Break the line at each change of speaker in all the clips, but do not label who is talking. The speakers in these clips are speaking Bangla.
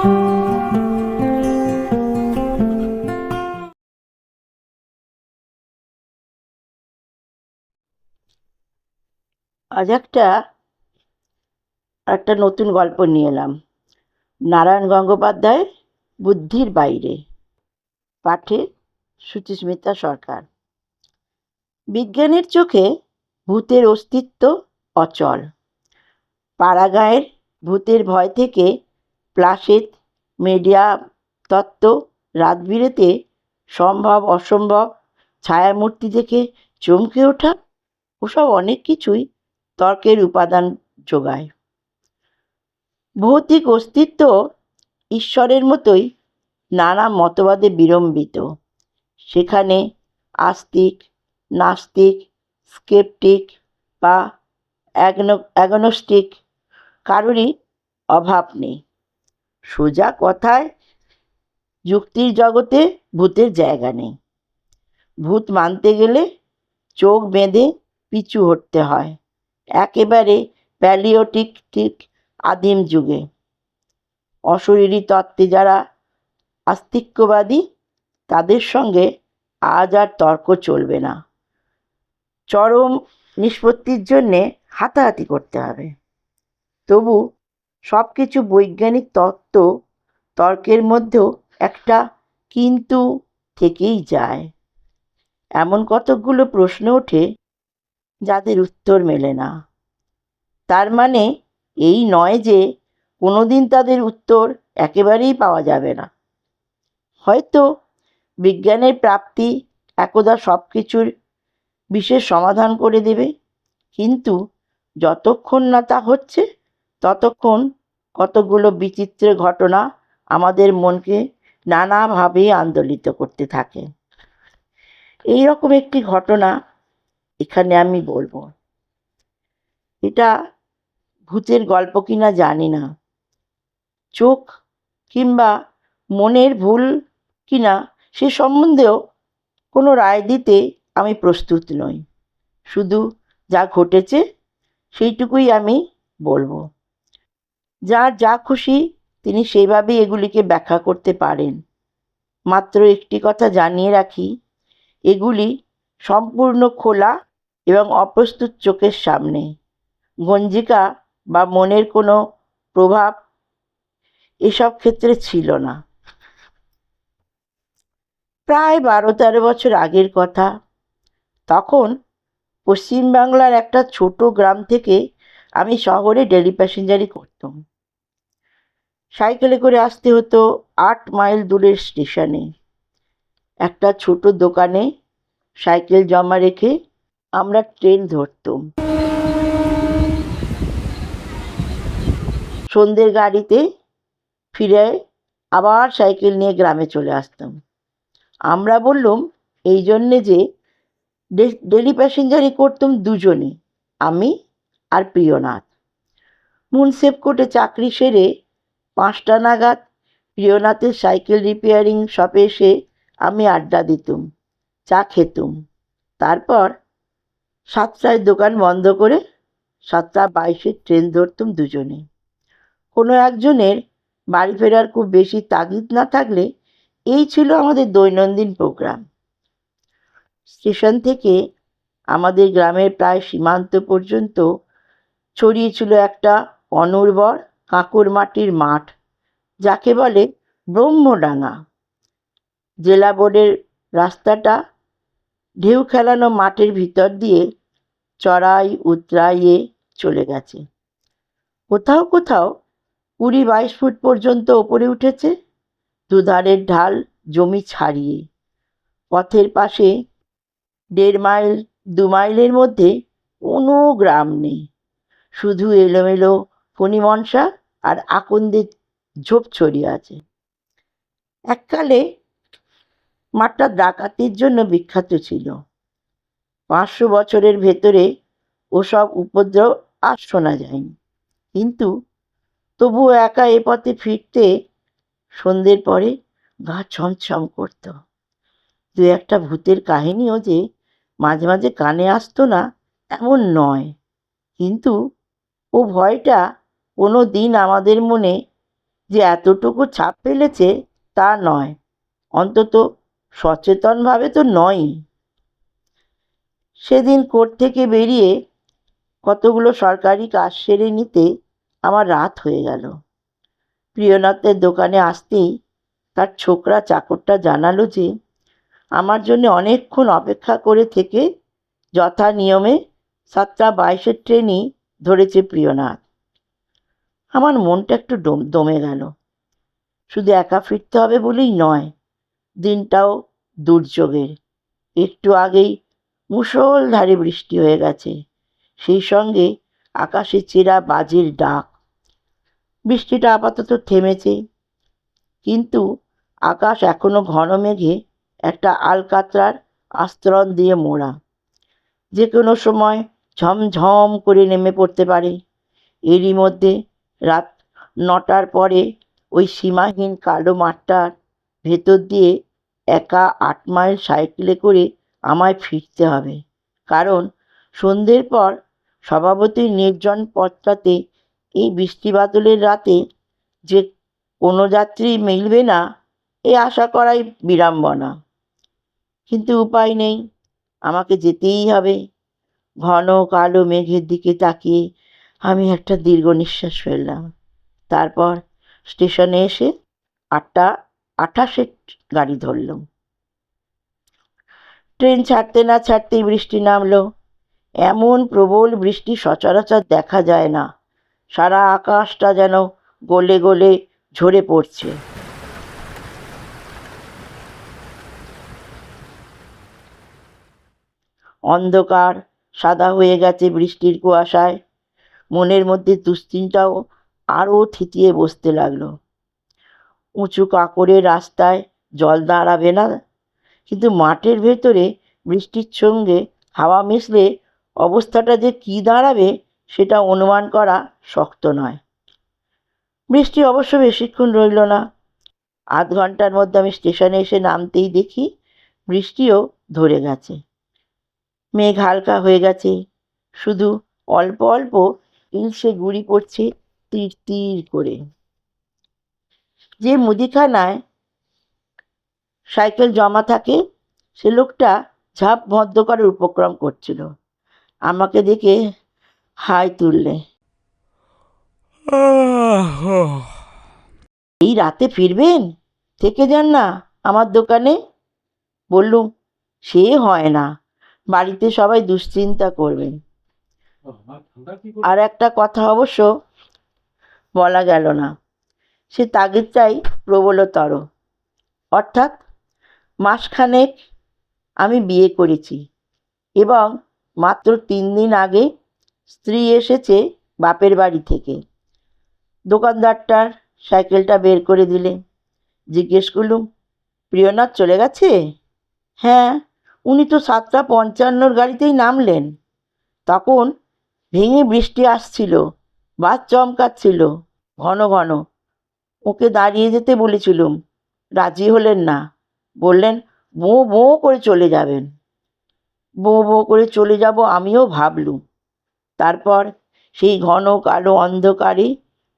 আজ একটা একটা নতুন গল্প নিয়ে এলাম। নারায়ণ গঙ্গোপাধ্যায়, বুদ্ধির বাইরে। পাঠে সুচিস্মিতা সরকার। বিজ্ঞানের চোখে ভূতের অস্তিত্ব অচল। পাড়াগাঁয়ের ভূতের ভয় থেকে প্লাসিদ মিডিয়া তত্ত্ব রাতবিরেতে সম্ভব, অসম্ভব, ছায়ামূর্তি দেখে চমকে ওঠা, ওসব অনেক কিছুই তর্কের উপাদান যোগায়। ভৌতিক অস্তিত্ব ঈশ্বরের মতোই নানা মতবাদে বিড়ম্বিত সেখানে আস্তিক, নাস্তিক, স্কেপটিক বা অ্যাগনো, অ্যাগনস্টিক কারোরই অভাব নেই। সোজা কথায়, যুক্তির জগতে ভূতের জায়গা নেই। ভূত মানতে গেলে চোখ বেঁধে পিছু হটতে হয়। একেবারে প্যালিওটিক ঠিক আদিম যুগে। অশরীরী তত্ত্বে যারা আস্তিক্যবাদী, তাদের সঙ্গে আজ আর তর্ক চলবে না। চরম নিষ্পত্তির জন্যে হাতাহাতি করতে হবে। তবু সব কিছু বৈজ্ঞানিক তত্ত্ব তর্কের মধ্যেও একটা কিন্তু থেকেই যায়। এমন কতকগুলো প্রশ্ন ওঠে যাদের উত্তর মেলে না। তার মানে এই নয় যে কোনো দিন তাদের উত্তর একেবারেই পাওয়া যাবে না। হয়তো বিজ্ঞানের প্রাপ্তি একদা সব কিছুর বিশেষ সমাধান করে দেবে, কিন্তু যতক্ষণ না তা হচ্ছে ততক্ষণ কতগুলো বিচিত্র ঘটনা আমাদের মনকে নানাভাবে আন্দোলিত করতে থাকে। এই রকম একটি ঘটনা এখানে আমি বলব। এটা ভূতের গল্প কিনা জানি না। চোখ কিংবা মনের ভুল কিনা সে সম্বন্ধেও কোনো রায় দিতে আমি প্রস্তুত নই। শুধু যা ঘটেছে সেইটুকুই আমি বলব। যার যা খুশি তিনি সেইভাবেই এগুলিকে ব্যাখ্যা করতে পারেন। মাত্র একটি কথা জানিয়ে রাখি, এগুলি সম্পূর্ণ খোলা এবং অপ্রস্তুত চোখের সামনে। গঞ্জিকা বা মনের কোনো প্রভাব এসব ক্ষেত্রে ছিল না। প্রায় বারো তেরো বছর আগের কথা। তখন পশ্চিমবাংলার একটা ছোট গ্রাম থেকে আমি শহরে ডেলি প্যাসেঞ্জারি করতাম। সাইকেলে করে আসতে হতো আট মাইল দূরের স্টেশনে। একটা ছোট দোকানে সাইকেল জমা রেখে আমরা ট্রেন ধরতাম। সন্ধ্যের গাড়িতে ফিরে আবার সাইকেল নিয়ে গ্রামে চলে আসতাম। আমরা বললাম, এই জন্যে যে ডেলি প্যাসেঞ্জারি করতাম দুজনে, আমি আর প্রিয়নাথ। কোর্টে চাকরি সেরে পাঁচটা নাগাদ প্রিয়নাথের সাইকেল রিপেয়ারিং শপে এসে আমি আড্ডা দিতুম, চা খেতুম। তারপর সাতটায় দোকান বন্ধ করে সাতটা বাইশে ট্রেন ধরতুম দুজনে। কোনো একজনের বাড়ি ফেরার খুব বেশি তাগিদ না থাকলে এই ছিল আমাদের দৈনন্দিন প্রোগ্রাম। স্টেশন থেকে আমাদের গ্রামের প্রায় সীমান্ত পর্যন্ত ছড়িয়ে ছিল একটা অনুর্বর কাঁকর মাটির মাঠ, যাকে বলে ব্রহ্মডাঙ্গা। জেলা বোর্ডের রাস্তাটা ঢেউ খেলানো মাঠের ভিতর দিয়ে চড়াই উতরাইয়ে চলে গেছে। কোথাও কোথাও কুড়ি বাইশ ফুট পর্যন্ত ওপরে উঠেছে, দুধারের ঢাল জমি ছাড়িয়ে। পথের পাশে দেড় মাইল, দু মাইলের মধ্যে কোনো গ্রাম নেই। শুধু এলোমেলো ফণিমনসা আর আকন্দের ঝোপ ছড়িয়ে আছে। এককালে মাঠটা ডাকাতির জন্য বিখ্যাত ছিল। পাঁচশো বছরের ভেতরে ওসব উপদ্রব আর শোনা যায়নি। কিন্তু তবুও একা এ পথে ফিরতে সন্ধ্যের পরে গা ছমছম করত। দু একটা ভূতের কাহিনীও যে মাঝে মাঝে কানে আসতো না, এমন নয়। কিন্তু ও ভয়টা কোনো দিন আমাদের মনে যে এতটুকু ছাপ ফেলেছে তা নয়। অন্তত সচেতনভাবে তো নয়ই। সেদিন কোর্ট থেকে বেরিয়ে কতগুলো সরকারি কাজ সেরে নিতে আমার রাত হয়ে গেল। প্রিয়নাথের দোকানে আসতেই তার ছোকরা চাকরটা জানালো যে, আমার জন্য অনেকক্ষণ অপেক্ষা করে থেকে যথা নিয়মে সাতটা বাইশের ট্রেনই ধরেছে প্রিয়নাথ। আমার মনটা একটু দমে গেল। শুধু একা ফিরতে হবে বলেই নয়, দিনটাও দুর্যোগের। একটু আগেই মুষলধারে বৃষ্টি হয়ে গেছে। সেই সঙ্গে আকাশে চেরা বাজের ডাক। বৃষ্টিটা আপাতত থেমেছে, কিন্তু আকাশ এখনও ঘন মেঘে একটা আলকাতরার আস্তরণ দিয়ে মোড়া। যে কোনো সময় ঝমঝম করে নেমে পড়তে পারে। এরই মধ্যে রাত নটার পরে ওই সীমাহীন কালো মাঠটার ভেতর দিয়ে একা আট মাইল সাইকেলে করে আমায় ফিরতে হবে। কারণ সন্ধ্যের পর স্বভাবতই নির্জন পথটাতে এই বৃষ্টি বাদলের রাতে যে কোনো যাত্রী মিলবে না, এ আশা করাই বিড়ম্বনা। কিন্তু উপায় নেই, আমাকে যেতেই হবে। ঘন কালো মেঘের দিকে তাকিয়ে আমি একটা দীর্ঘ নিঃশ্বাস ফেললাম। তারপর স্টেশনে এসে আটটা, আঠাশে গাড়ি ধরলাম। ট্রেন ছাড়তে না ছাড়তেই বৃষ্টি নামলো। এমন প্রবল বৃষ্টি সচরাচর দেখা যায় না। সারা আকাশটা যেন গলে গলে ঝরে পড়ছে। অন্ধকার, সাদা হয়ে গেছে বৃষ্টির কুয়াশায়। মনের মধ্যে দুশ্চিন্তাও আরও থিতিয়ে বসতে লাগল। উঁচু কাকড়ের রাস্তায় জল দাঁড়াবে না, কিন্তু মাঠের ভেতরে বৃষ্টির সঙ্গে হাওয়া মিশলে অবস্থাটা যে কী দাঁড়াবে সেটা অনুমান করা শক্ত নয়। বৃষ্টি অবশ্য বেশিক্ষণ রইল না। আধ ঘণ্টার মধ্যে আমি স্টেশনে এসে নামতেই দেখি বৃষ্টিও ধরে গেছে। মেঘ হালকা হয়ে গেছে। শুধু অল্প অল্প ইলশে গুঁড়ি পড়ছে তীর তীর করে। যে মুদিখানায় সাইকেল জমা থাকে, সে লোকটা ঝাঁপ বদ্ধ করার উপক্রম করছিল। আমাকে দেখে হাই তুললে। এই রাতে ফিরবেন? থেকে যান না আমার দোকানে? বললুম, সে হয় না। বাড়িতে সবাই দুশ্চিন্তা করবেন। আর একটা কথা অবশ্য বলা গেল না। সে তাগিদটাই প্রবলতর অর্থাৎ মাসখানেক আমি বিয়ে করেছি এবং মাত্র তিন দিন আগে স্ত্রী এসেছে বাপের বাড়ি থেকে। দোকানদারটার সাইকেলটা বের করে দিলে। জিজ্ঞেস করলুম প্রিয়নাথ চলে গেছে? হ্যাঁ উনি তো সাতটা পঞ্চান্নর গাড়িতেই নামলেন। তখন ভেঙে বৃষ্টি আসছিল বাস চমকাচ্ছিল, ঘন ঘন। ওকে দাঁড়িয়ে যেতে বলেছিলুম, রাজি হলেন না। বললেন, বো বো করে চলে যাবেন। বো বো করে চলে যাব আমিও ভাবলুম। তারপর সেই ঘন কালো অন্ধকারে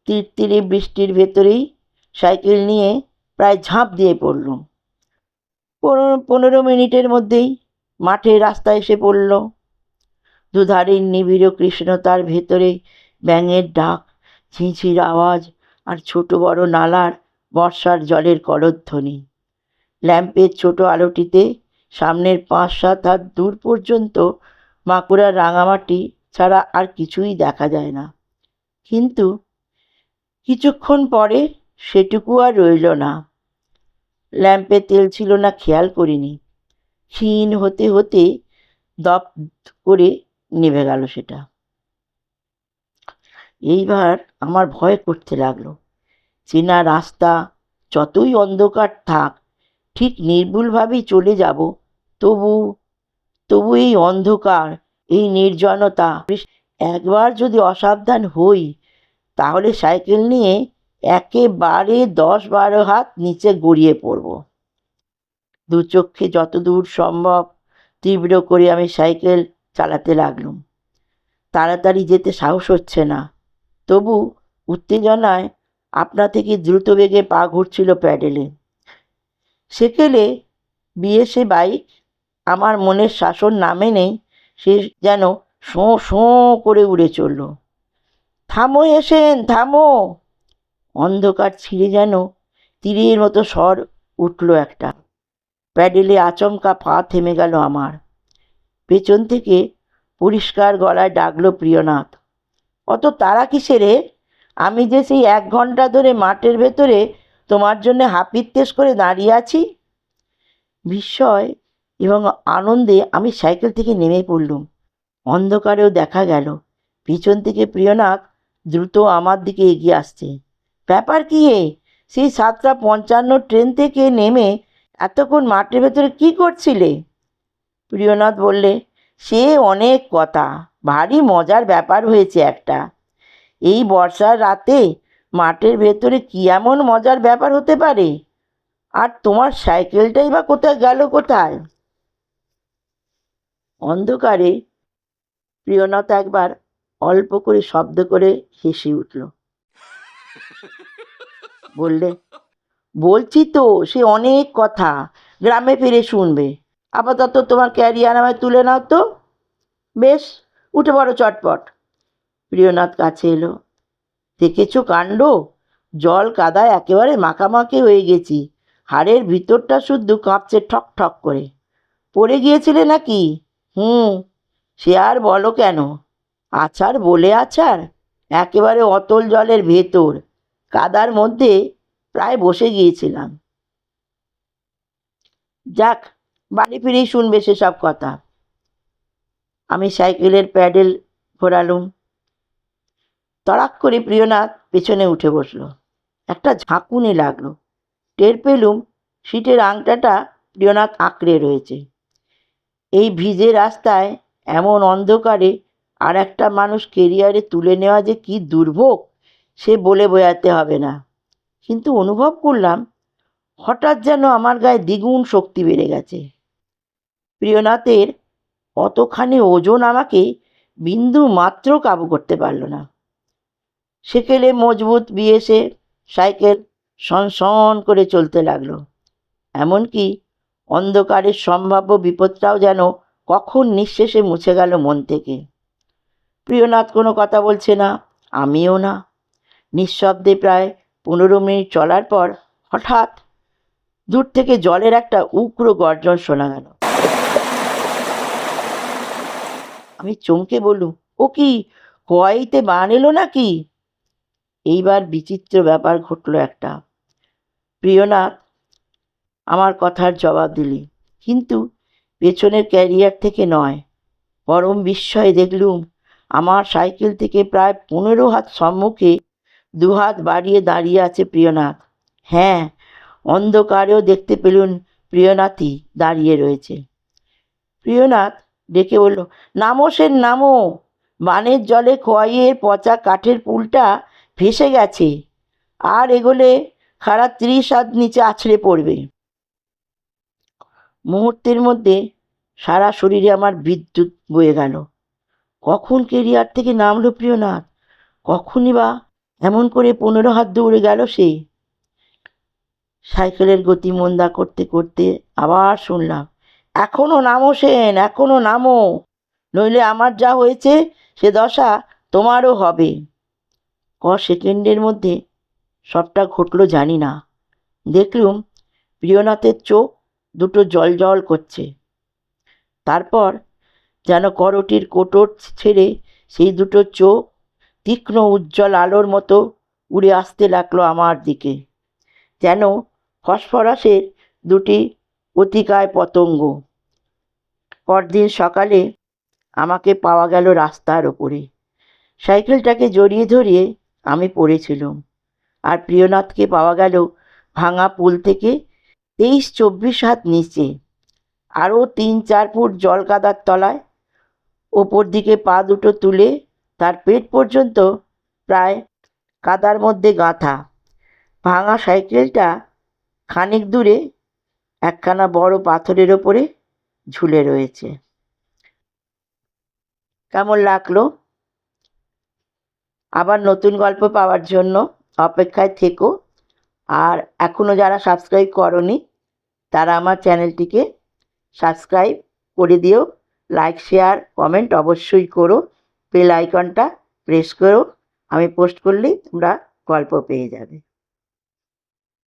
তিরতিরে বৃষ্টির ভেতরেই সাইকেল নিয়ে প্রায় ঝাঁপ দিয়ে পড়লুম। পনেরো পনেরো মিনিটের মধ্যেই মাঠের রাস্তায় এসে পড়ল। দুধারের নিবিড় কৃষ্ণতার ভেতরে ব্যাঙের ডাক, ঝিঁঝির আওয়াজ আর ছোট বড় নালার বর্ষার জলের কলধ্বনি। ল্যাম্পের ছোট আলোটিতে সামনের পাঁচ সাত হাত দূর পর্যন্ত বাঁকুড়ার রাঙামাটি ছাড়া আর কিছুই দেখা যায় না। কিন্তু কিছুক্ষণ পরে সেটুকু আর রইল না। ল্যাম্পে তেল ছিল না, খেয়াল করিনি। ক্ষীণ হতে হতে দপ করে নেভে গেল সেটা। এইবার আমার ভয় করতে লাগল। চেনা রাস্তা যতই অন্ধকার থাক, ঠিক নির্ভুলভাবেই চলে যাব। তবু তবু এই অন্ধকার, এই নির্জনতা, একবার যদি অসাবধান হই, তাহলে সাইকেল নিয়ে একেবারে দশ বারো হাত নিচে গড়িয়ে পড়ব। দু চক্ষে যতদূর সম্ভব, তীব্র করে আমি সাইকেল চালাতে লাগলুম। তাড়াতাড়ি যেতে সাহস হচ্ছে না। তবু উত্তেজনায় আপনা থেকে দ্রুত বেগে পা ঘুরছিল প্যাডেলে। সেকেলে বিএসএ বাইক আমার মনের শাসন নামে নেই সে যেন শোঁ শোঁ করে উড়ে চলল। থামো, এসেন, থামো! অন্ধকার ছিঁড়ে যেন তীরের মতো স্বর উঠল একটা। প্যাডেলে আচমকা পা থেমে গেল আমার। পেছন থেকে পরিষ্কার গলায় ডাকলো প্রিয়নাথ। অত তারা কিসেরে? আমি যে সেই এক ঘণ্টা ধরে মাঠের ভেতরে তোমার জন্য হাপিত্তেশ করে দাঁড়িয়ে আছি? বিস্ময় এবং আনন্দে আমি সাইকেল থেকে নেমে পড়লুম। অন্ধকারেও দেখা গেল। পিছন থেকে প্রিয়নাথ দ্রুত আমার দিকে এগিয়ে আসছে। ব্যাপার কি এ? সেই সাতটা পঞ্চান্ন ট্রেন থেকে নেমে এতক্ষণ মাঠের ভেতরে কি করছিলে? প্রিয়নাথ বললে, সে অনেক কথা, ভারী মজার ব্যাপার হয়েছে একটা। এই বর্ষার রাতে মাঠের ভেতরে কী এমন মজার ব্যাপার হতে পারে? আর তোমার সাইকেলটাই বা কোথায় গেল কোথায়? অন্ধকারে প্রিয়নাথ একবার অল্প করে শব্দ করে হেসে উঠল। বললে, বলছি তো, সে অনেক কথা, গ্রামে ফিরে শুনবে। আপাতত তোমার ক্যারিয়ার আমায় তুলে নাও তো। বেশ, উঠে পড়ো চটপট। প্রিয়নাথ কাছে এলো। দেখেছ কাণ্ড? জল কাদায় একেবারে মাখামাখি হয়ে গেছি। হাড়ের ভিতরটা শুদ্ধ কাঁপছে ঠক ঠক করে। পড়ে গিয়েছিলে নাকি? হুম, সে আর বলো কেন? আছাড় বলে আছাড়, একেবারে অতল জলের ভেতর, কাদার মধ্যে প্রায় বসে গিয়েছিলাম। যাক বাড়ি ফিরেই শুনবে সেসব কথা। আমি সাইকেলের প্যাডেল ঘোরালুম। তড়াক করে প্রিয়নাথ পেছনে উঠে বসল। একটা ঝাঁকুনি লাগল। টের পেলুম সিটের আংটাটা প্রিয়নাথ আঁকড়ে রয়েছে। এই ভিজে রাস্তায় এমন অন্ধকারে আর একটা মানুষ কেরিয়ারে তুলে নেওয়া যে কী দুর্ভোগ, সে বলে বোঝাতে হবে না। কিন্তু অনুভব করলাম হঠাৎ যেন আমার গায়ে দ্বিগুণ শক্তি বেড়ে গেছে। প্রিয়নাথের অতখানি ওজন আমাকে বিন্দু মাত্র কাবু করতে পারল না। সেকেলে মজবুত বিএসে সাইকেল সন সন করে চলতে লাগল। এমনকি অন্ধকারের সম্ভাব্য বিপদটাও যেন কখন নিঃশেষে মুছে গেল মন থেকে। প্রিয়নাথ কোনো কথা বলছে না, আমিও না। নিঃশব্দে প্রায় পনেরো মিনিট চলার পর হঠাৎ দূর থেকে জলের একটা উগ্র গর্জন শোনা গেল। আমি চমকে বললুম, ও কি কোয়াইতে বান এলো নাকি? এইবার বিচিত্র ব্যাপার ঘটলো একটা। প্রিয়নাথ আমার কথার জবাব দিলি, কিন্তু পেছনের ক্যারিয়ার থেকে নয়। পরম বিস্ময়ে দেখলুম, আমার সাইকেল থেকে প্রায় পনেরো হাত সম্মুখে দুহাত বাড়িয়ে দাঁড়িয়ে আছে প্রিয়নাথ। হ্যাঁ অন্ধকারেও দেখতে পেলুন প্রিয়নাথই দাঁড়িয়ে রয়েছে। প্রিয়নাথ ডেকে বলল, নামো সেন, নামো। বানের জলে খোয়াইয়ের পচা কাঠের পুলটা ভেসে গেছে। আর এগোলে খারাপ ত্রিশ হাত নিচে আছড়ে পড়বে। মুহূর্তের মধ্যে সারা শরীরে আমার বিদ্যুৎ বয়ে গেল। কখন কেরিয়ার থেকে নামলো প্রিয়নাথ? কখনই বা এমন করে পনেরো হাত দৌড়ে গেল সে। সাইকেলের গতি মন্দা করতে করতে আবার শুনলাম এখনও নামো সেন, এখনও নামো। নইলে আমার যা হয়েছে, সে দশা তোমারও হবে। ক সেকেন্ডের মধ্যে সবটা ঘটলো জানি না। দেখলুম প্রিয়নাথের চোখ দুটো জল জল করছে। তারপর যেন করটির কোটর ছেড়ে সেই দুটো চোখ তীক্ষ্ণ উজ্জ্বল আলোর মতো উড়ে আসতে লাগল আমার দিকে। যেন ফসফরাসের দুটি অতিকায় পতঙ্গ। পরদিন সকালে আমাকে পাওয়া গেল রাস্তার ওপরে। সাইকেলটাকে জড়িয়ে ধরিয়ে আমি পড়েছিলাম। আর প্রিয়নাথকে পাওয়া গেল ভাঙা পুল থেকে তেইশ চব্বিশ হাত নিচে। আরও তিন চার ফুট জল কাদার তলায় ওপর দিকে পা দুটো তুলে তার পেট পর্যন্ত প্রায় কাদার মধ্যে গাঁথা। ভাঙা সাইকেলটা খানিক দূরে একখানা বড় পাথরের ওপরে ঝুলে রয়েছে। কেমন লাগল? আবার নতুন গল্প পাওয়ার জন্য অপেক্ষায় থেকো। আর এখনও যারা সাবস্ক্রাইব করনি, তারা আমার চ্যানেলটিকে সাবস্ক্রাইব করে দিও। লাইক শেয়ার কমেন্ট অবশ্যই করো। বেল আইকনটা প্রেস করো। আমি পোস্ট করলেই তোমরা গল্প পেয়ে যাবে।